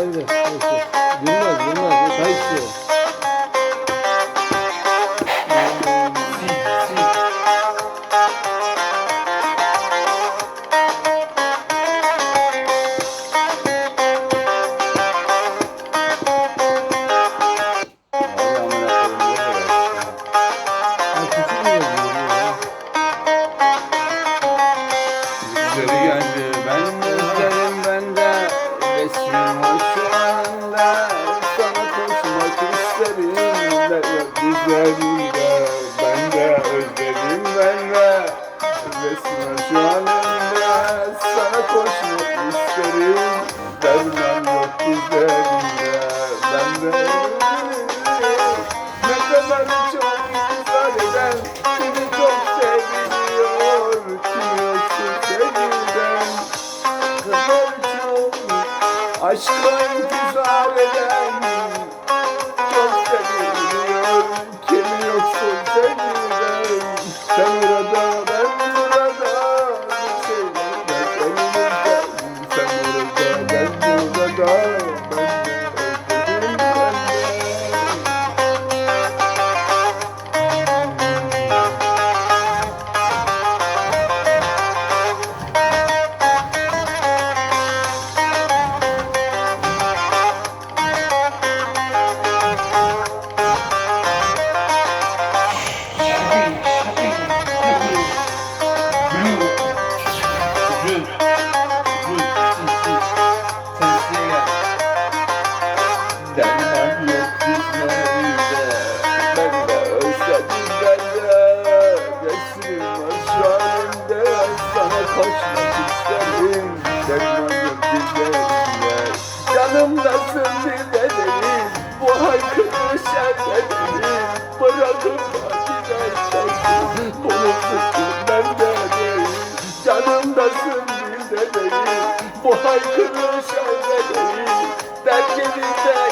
Neyse. Gülmez gülmez. Çay içiyor. Anda Sana koşmak isterim. De de ben de özlerim ben de Resmin var şu anda Sana koşmak isterim Derman yok güzelimde Ben de. Ne kadar çok Aşkla intizar eden Derman yok bizlerde Ben de özledim ben de Resmin var şu halimde Sana koşmak isterim Derman yok bizlerde Yanımdasın bir de derim Bu haykırış ellerim Bırakıp da gidersen bende değil Canımdasın bir de değil Bu haykırış ellerim Terk edip